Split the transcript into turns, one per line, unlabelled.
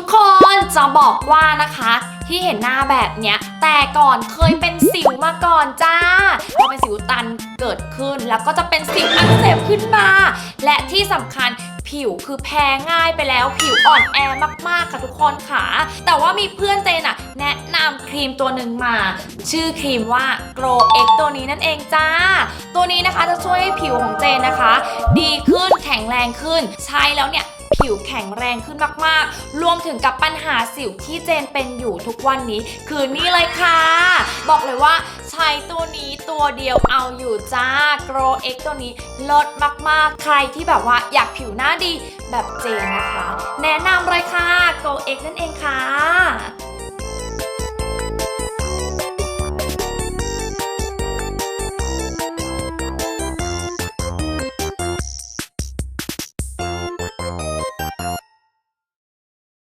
ทุกคนจะบอกว่านะคะ ที่เห็นหน้าแบบเนี้ย แต่ก่อนเคยเป็นสิวมาก่อนจ้าพอเป็นสิวตันเกิดขึ้น แล้วก็จะเป็นสิวอักเสบขึ้นมา และที่สำคัญผิวคือแพ้ง่ายไปแล้ว ผิวอ่อนแอมากๆค่ะทุกคนค่ะ แต่ว่ามีเพื่อนเจนอะแนะนำครีมตัวหนึ่งมา ชื่อครีมว่า Grow X ตัวนี้นั่นเองจ้า ตัวนี้นะคะจะช่วยให้ผิวของเจนนะคะ ดีขึ้นแข็งแรงขึ้น ใช้แล้วเนี่ย ผิวแข็งแรงขึ้นมากๆ รวมถึงกับปัญหาสิวที่เจนเป็นอยู่ทุกวันนี้ คือนี่เลยค่ะ บอกเลยว่าใช้ตัวนี้ตัวเดียวเอาอยู่จ้า Grow X ตัวนี้ลดมากๆ ใครที่แบบว่าอยากผิวหน้าดีแบบเจนนะคะ แนะนำเลยค่ะ Grow X นั่นเองค่ะ